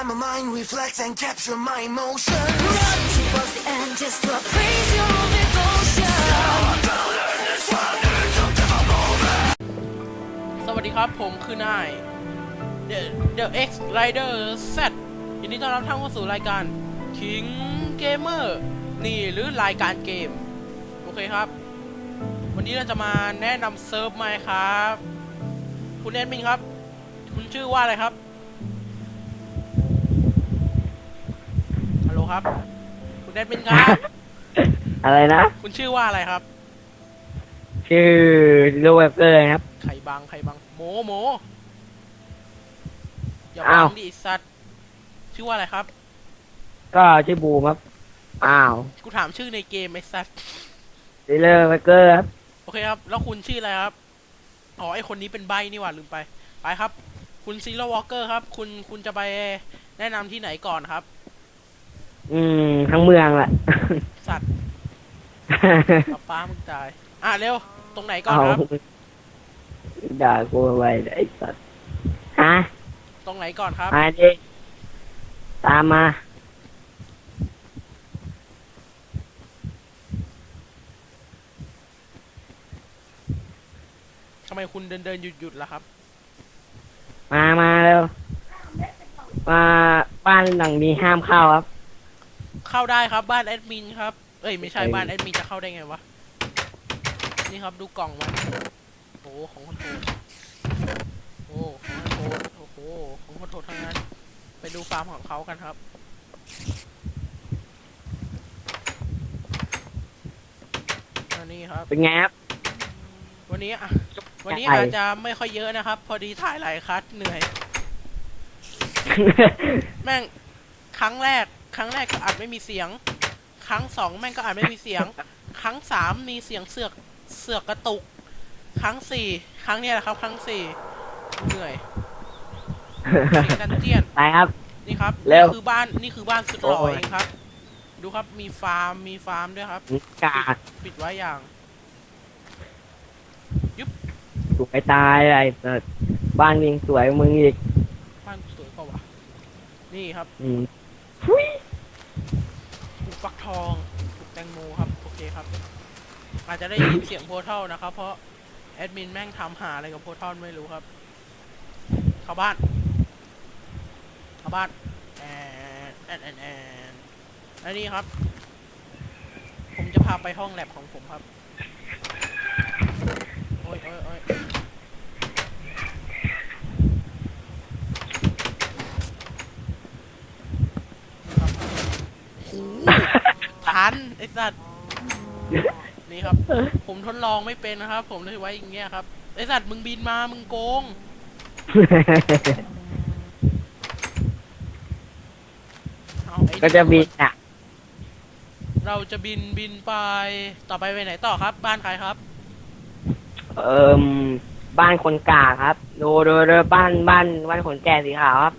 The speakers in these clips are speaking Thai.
Inside my mind, reflect and capture my emotion. Run towards the end just to appraise your devotion. สวัสดีครับผมคือนาย The The X Rider Z ยินดีต้อนรับท่านเข้าสู่รายการ King Gamer นี่หรือรายการเกม โอเคครับ วันนี้เราจะมาแนะนำเซิร์ฟใหม่ครับ คุณแอดมินครับ คุณชื่อว่าอะไรครับ ครับ คุณแอดมินครับ อะไรนะ คุณชื่อว่าอะไรครับ ชื่อโรเวเกอร์ครับ ไข่บังไข่บังโมโมอย่าอ้าว บังดิไอ้สัตว์ชื่อว่าอะไรครับ ก็ชื่อบูมครับ อ้าวกูถามชื่อในเกมไอ้สัตว์ซีเลอร์เวเกอร์ครับ โอเคครับ แล้วคุณชื่ออะไรครับอ๋อไอคนนี้เป็นใบนี่หว่าลืมไป ไปครับ คุณซีโร่วอลเกอร์ครับ คุณคุณจะไปแนะนำที่ไหนก่อนครับ อืม ทั้งเมืองแหละ สัตว์ป้าป้ามึงตาย อะเร็ว ตรงไหนก่อนเอาครับ ด่ากูไปไอ้สัตว์ฮะตรงไหนก่อนครับมาดิตามมา ทำไมคุณเดินเดินหยุดหยุดล่ะครับ มามาเร็วมาบ้านหลังนี้ห้ามเข้าครับ เข้าได้ครับบ้านแอดมินครับ เอ้ยไม่ใช่เอ้ยบ้านแอดมินจะเข้าได้ไงวะ นี่ครับดูกล่องมันโอ้โหของคนโทษโอ้ของคนโทษโอ้โหของคนโทษทั้งนั้น ไปดูฟาร์มของเขากันครับอันนี้ครับ เป็นไงครับวันนี้อะวันนี้ใช่อาจจะไม่ค่อยเยอะนะครับ พอดีถ่ายหลายคัดเหนื่อย แม่งครั้งแรกค รั้งแรกก็อัดไม่มีเสียง ครั้งสองแม่งก็อัดไม่มีเสียง ครั้งสามมีเสียงเสือกเสือกกระตุก ครั้งสี่ครั้งเนี้ยแหละครับ ครั้งสี่เหนื่อยดันเจียนไปครับ นี่ครับเร็วนี่คือบ้านนี่คือบ้านสุดหล่อโอ้ยเองครับ ดูครับมีฟาร์มมีฟาร์มด้วยครับกาดปิดไว้อย่างสวยตายไอ้สัตว์บ้านยิงสวยมึงอีกบ้านสวยเปล่าวะนี่ครับ อืมปลูก ฟักทองปลูกแตงโมครับ โอเคครับ อาจจะได้ยินเสียงโพทัลนะครับ เพราะแอดมินแม่งทำหาอะไรกับโพทัลไม่รู้ครับ เข้าบ้าน เข้าบ้านแอนแอนแอนแอนอันนี้ครับ ผมจะพาไปห้องแลบของผมครับ โอ้ยโอ้ยโอ้ยครับโอ้โห ทันไอ้สัตว์นี่ครับ ผมทดลองไม่เป็นนะครับ ผมเลยไว้อย่างเงี้ยครับไอ้สัตว์มึงบินมามึงโกง เอาไอ้ก็จะบินอะ เราจะบินบินไปต่อไปไปไหนต่อครับ บ้านใครครับ เอ่มบ้านคนกาครับ ดูดูดูบ้านบ้านบ้านคนแก่สีขาวครับ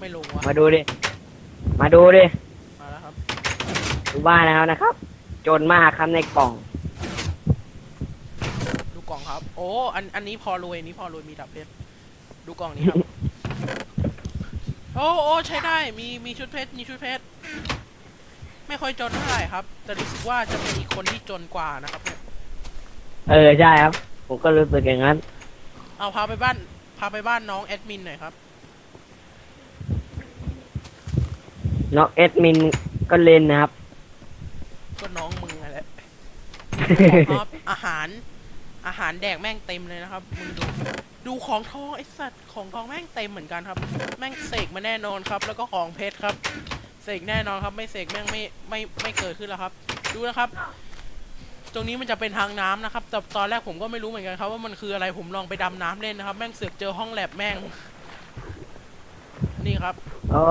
ไม่ลงวะมาดูดิ มาดูดิมาแล้วครับ ดูบ้านแล้วนะครับ จนมากครับในกล่อง ดูกล่องครับ โอ้ อัน อันนี้พอรวยอันนี้พอรวยมีดับเพชร ดูกล่องนี้ครับ โอ้โอ้ใช้ได้ มี มีชุดเพชร มีชุดเพชร ไม่ค่อยจนเท่าไหร่ครับ แต่รู้สึกว่าจะเป็นอีกคนที่จนกว่านะครับเนี่ยเออใช่ครับ ผมก็รู้สึกอย่างนั้น เอาพาไปบ้าน พาไปบ้านน้องแอดมินหน่อยครับ น้องเอดมินก็เล่นนะครับ ก็น้องมึงอะไรครับอาหาร อาหารแดกแม่งเต็มเลยนะครับมึงดูดูของทองไอสัตว์ของทองแม่งเต็มเหมือนกันครับ แม่งเสกมาแน่นอนครับ แล้วก็ของเพชรครับเสกแน่นอนครับ ไม่เสกแม่งไม่ไม่ไม่เกิดขึ้นแล้วครับ ดูนะครับ ตรงนี้มันจะเป็นทางน้ำนะครับ แต่ตอนแรกผมก็ไม่รู้เหมือนกันครับว่ามันคืออะไรผมลองไปดำน้ำเล่นนะครับ แม่งเสือกเจอห้องแลบแม่ง นี่ครับโอ้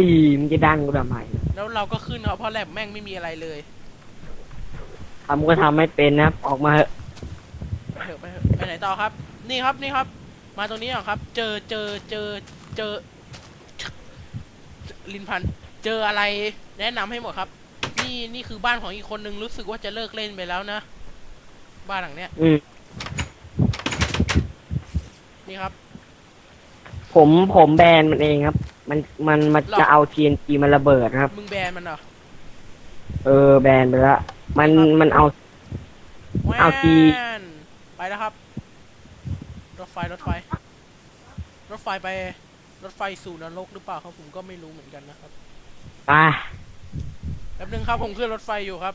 ยมันจะดันกูทำไมแล้วเราก็ขึ้นครับเพราะแลบแม่งไม่มีอะไรเลย ทำก็ทำไม่เป็นนะครับ ออกมาเถอะไปเถอะไปเถอะไปไหนต่อครับ นี่ครับนี่ครับ มาตรงนี้ก่อนครับ เจอเจอเจอเจอลินพันธุ์เจออะไรแนะนำให้หมดครับ นี่นี่คือบ้านของอีกคนนึงรู้สึกว่าจะเลิกเล่นไปแล้วนะ บ้านหลังเนี้ยอืม นี่ครับ ผมผมแบนมันเองครับ มันมันมันหรอ จะเอา TNT มาระเบิดครับ มึงแบนมันเหรอ เออแบนไปละ มันมันเอา เอาที แว่นไปแล้วครับ รถไฟรถไฟ รถไฟไป รถไฟสู่นรกหรือเปล่าครับผมก็ไม่รู้เหมือนกันนะครับไปแป๊บนึงครับผมขึ้นรถไฟอยู่ครับ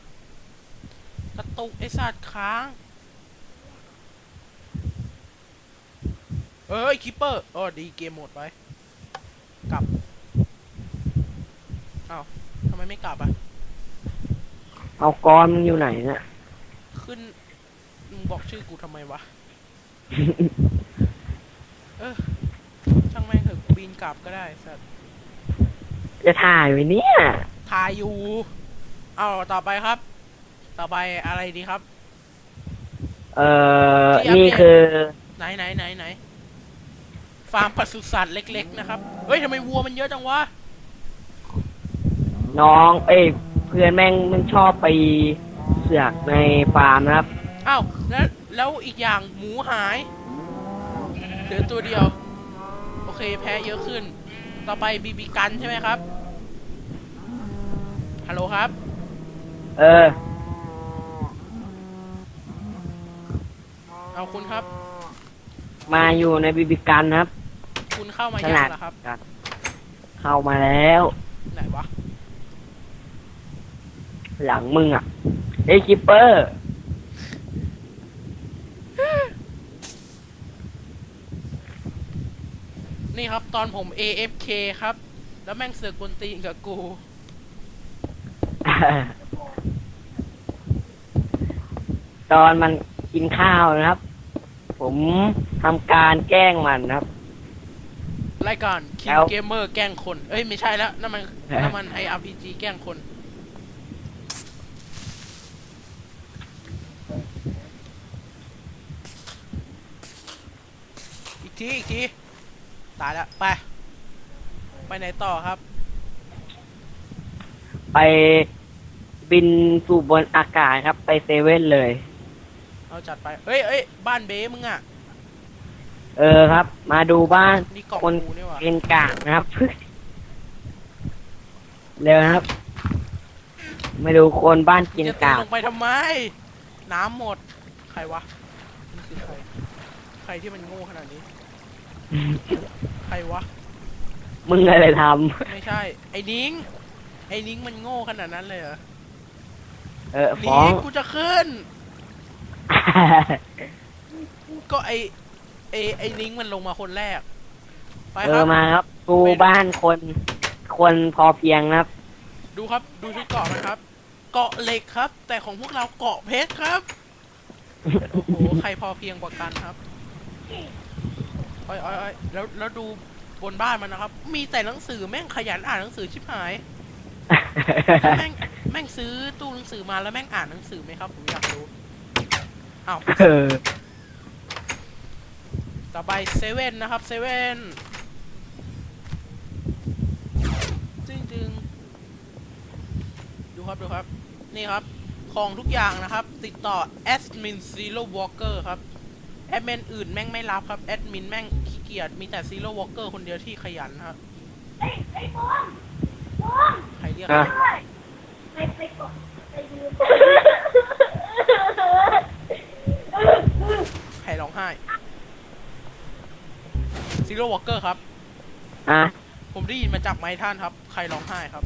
กระตุกไอ้สัตว์ค้าง เอ้ยคิปเปอร์อ๋อดีเกมโหมดไป กลับอ้าวทำไมไม่กลับอะ เอากรมันอยู่ไหนเนี่ยขึ้นมึงบอกชื่อกูทำไมวะ เออ ช่างแม่งเถอะกูบินกลับก็ได้สัตว์จะถ่ายไว้เนี่ยถ่ายอยู่ เอาต่อไปครับ ต่อไปอะไรดีครับ เอ่อที่อัปเดตนี่คือไหนไหนไหนไหนฟาร์มปศุสัตว์เล็ก ๆ นะครับ เฮ้ยทำไมวัวมันเยอะจังวะน้อง เอ้ยเพื่อนแม่งมันชอบไปเสือกในฟาร์มนะครับ อ้าวแล้วแล้วอีกอย่างหมูหายเหลือตัวเดียว โอเคแพ้เยอะขึ้น ต่อไปบีบีกันใช่ไหมครับฮัลโหลครับ เออ เอาคุณครับ มาอยู่ในบิบิกันครับ คุณเข้ามาขยังนาดเหรอครับ เข้ามาแล้ว ไหนวะ หลังมึงอะเอ้ยคิปเปอร์ นี่ครับ ตอนผม AFK ครับ แล้วแม่งเสือกกวนตีนกับกู ตอนมันกินข้าวนะครับ ผมทำการแกล้งมันนะครับ รายการคิแล้ววเกมเมอร์แกล้งคน เอ้ย ไม่ใช่แล้วนั่นมันฮะนั่นมันไอ RPG แกล้งคน ทีอีกทีตายแล้วไป ไปไหนต่อครับ ไปบินสู่บนอากาศครับ ไปเซเว่นเลยเอาจัดไปเอ้ยเอ้ยบ้านเบ้มึงอะเออครับ มาดูบ้านนี่กล่องคนกูนี่หว่าเป็นกากนะครับ เร็วนะครับ มาดูคนบ้านกินจะตีกาก ลงไปทำไม น้ำหมด ใครวะนี่คือใคร ใครที่มันโง่ขนาดนี้ ใครวะ มึงอะไรทไม่ใช่ ไอ้นิ้ง ไอ้นิ้งมันโง่ขนาดนั้นเลยเหรอำเออหฟ้องกูจะขึ้น ก็ไอไอไอ้นิ้งมันลงมาคนแรก ไปเอครัอบมาครับดูบ้านคน คนพอเพียงนะครับ ดูครับ ดูชุดเกาะมันครับ เกาะเหล็กครับ แต่ของพวกเราเกาะเพชรครับ โอ้โห ใครพอเพียงกว่ากันครับ อ้อยอ้อยอ้อยแล้วแล้วดูบนบ้านมันนะครับ มีแต่หนังสือแม่งขยันอ่านหนังสือชิบหาย แม่งแม่งซื้อตู้หนังสือมาแล้วแม่งอ่านหนังสือไหมครับผมอยากรู้อ้าวเออต่อไปเซเว่นนะครับเซเว่นจึงจึงดูครับดูครับ นี่ครับ ของทุกอย่างนะครับ ติดต่อแอดมินซีโร่วอลเกอร์ครับ แอดมินอื่นแม่งไม่รับครับ แอดมินแม่งขี้เกียจ มีแต่ซีโร่วอลเกอร์คนเดียวที่ขยันครับใครเรียกอะใครร้องไห้ซีโร่วอลเกอร์ครับ อะผมได้ยินมาจากไม้ท่านครับ ใครร้องไห้ครับ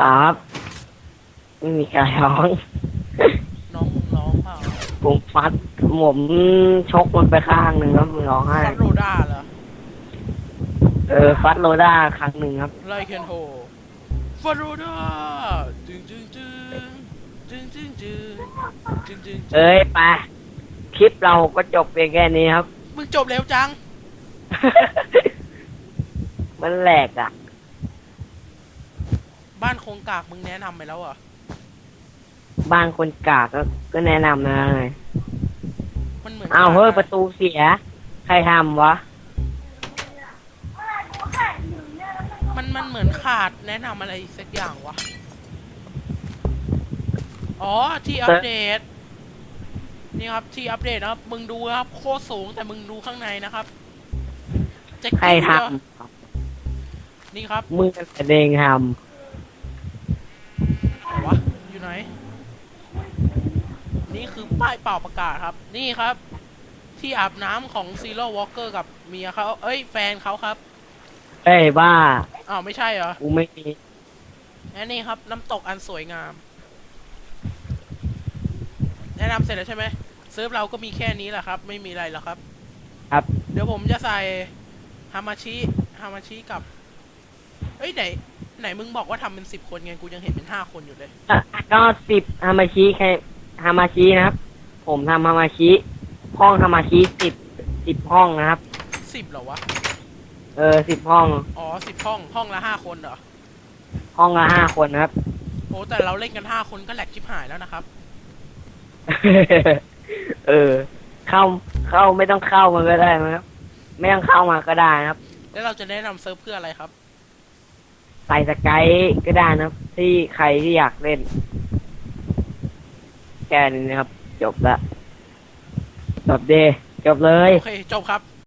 ครับไม่มีใครร้อง น้องมึงร้องเปล่าผมฟัด ผมชกมันไปข้างหนึ่งครับมันร้องไห้ฟัดโรด้าเหรอเออฟัดโรด้าครั้งหนึ่งครับไลเคนโฮฟัดโรด้าจึงจึงจึงจึงจึงจึงจึงจึงเอ้ยไปคลิปเราก็จบเพียงแค่นี้ครับ มึงจบเร็วจัง มันแหลกอะ บ้านโครงกากมึงแนะนำไปแล้วเหรอะบ้านคนกากก็ก็แนะนำนะเลย มันเหมือนอ้าวเฮ้ยประตูเสีย ใครทำวะ มันมันเหมือนขาดแนะนำอะไรสักอย่างวะ อ๋อที่อัปเดต นี่ครับที่อัปเดตนะครับ มึงดูนะครับ โคตรสูงแต่มึงดูข้างในนะครับแจ็คใครกี้ทเหรอนี่ครับำมึงกันเองทไหนวะอยู่ไหน นี่คือป้ายเป่าประกาศครับ นี่ครับ ที่อาบน้ำของซีโร่วอลเกอร์กับเมียเขาเอ้ยแฟนเขาครับำเอ้ยบ้าอ้าวไม่ใช่เหรอกูไม่มีและนี่ครับ น้ำตกอันสวยงาม แนะนำเสร็จแล้วใช่ไหมเซิร์ฟเราก็มีแค่นี้แหละครับ ไม่มีอะไรแล้วครับ ครับ เดี๋ยวผมจะใส่ฮามาชิฮามาชิกับ เอ้ยไหน ไหนมึงบอกว่าทำเป็นสิบคนไงกูยังเห็นเป็นห้าคนอยู่เลยอะก็สิบฮามาชิแค่ ฮามาชินะครับ ผมทำฮามาชิ ห้องฮามาชิสิบสิบห้องนะครับ สิบเหรอวะ เออสิบห้อง อ๋อสิบห้อง ห้องละห้าคนเหรอ ห้องละห้าคนนะครับ โอ้แต่เราเล่นกันห้าคนก็แหลกชิบหายแล้วนะครับ เออ เข้าเข้าไม่ต้องเข้ามาก็ได้นะครับ ไม่ต้องเข้ามาก็ได้นะครับ แล้วเราจะแนะนำเซิร์ฟเพื่ออะไรครับ ใส่สกายก็ได้นะครับ ที่ใครที่อยากเล่น แค่นี้นะครับ จบละจบเดจบเลย โอเค จบครับ